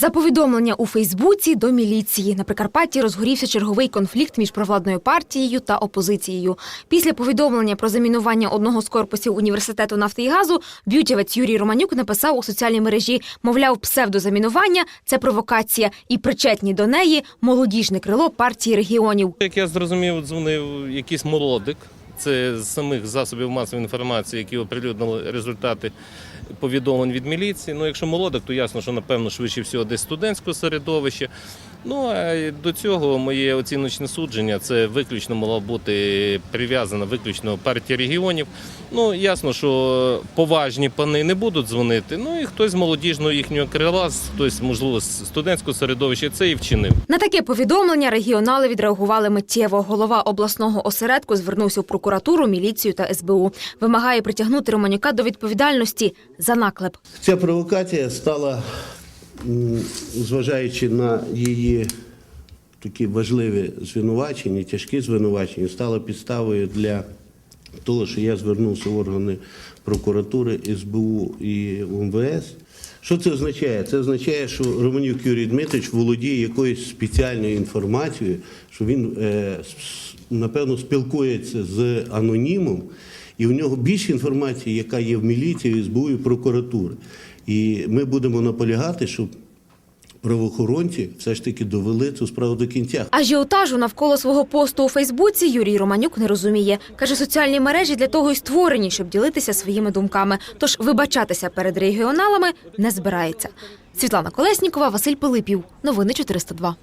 За повідомлення у Фейсбуці до міліції на Прикарпатті розгорівся черговий конфлікт між провладною партією та опозицією. Після повідомлення про замінування одного з корпусів університету нафти і газу б'ютівець Юрій Романюк написав у соціальній мережі: мовляв, псевдозамінування це провокація, і причетні до неї молодіжне крило партії регіонів. Як я зрозумів, дзвонив якийсь молодик. Це з самих засобів масової інформації, які оприлюднили результати повідомлень від міліції. Ну, якщо молодик, то ясно, що напевно швидше всього десь студентське середовище. Ну а до цього моє оціночне судження це виключно мало бути прив'язано виключно партії регіонів. Ну ясно, що поважні пани не будуть дзвонити. Ну і хтось з молодіжного їхнього крила, хтось можливо з студентського середовища, це і вчинив. На таке повідомлення регіонали відреагували миттєво. Голова обласного осередку звернувся в прокуратуру, міліцію та СБУ. Вимагає притягнути Романюка до відповідальності за наклеп. Ця провокація стала, зважаючи на її такі важливі звинувачення, тяжкі звинувачення, стала підставою для того, що я звернувся в органи прокуратури, СБУ і МВС. Що це означає? Це означає, що Романюк Юрій Дмитрович володіє якоюсь спеціальною інформацією, що він, е, напевно, спілкується з анонімом, і в нього більше інформації, яка є в міліції, СБУ і прокуратури. І ми будемо наполягати, щоб правоохоронці все ж таки довели цю справу до кінця. Ажіотажу навколо свого посту у Фейсбуці Юрій Романюк не розуміє. Каже, соціальні мережі для того й створені, щоб ділитися своїми думками. Тож вибачатися перед регіоналами не збирається. Світлана Колеснікова, Василь Пилипів. Новини 402.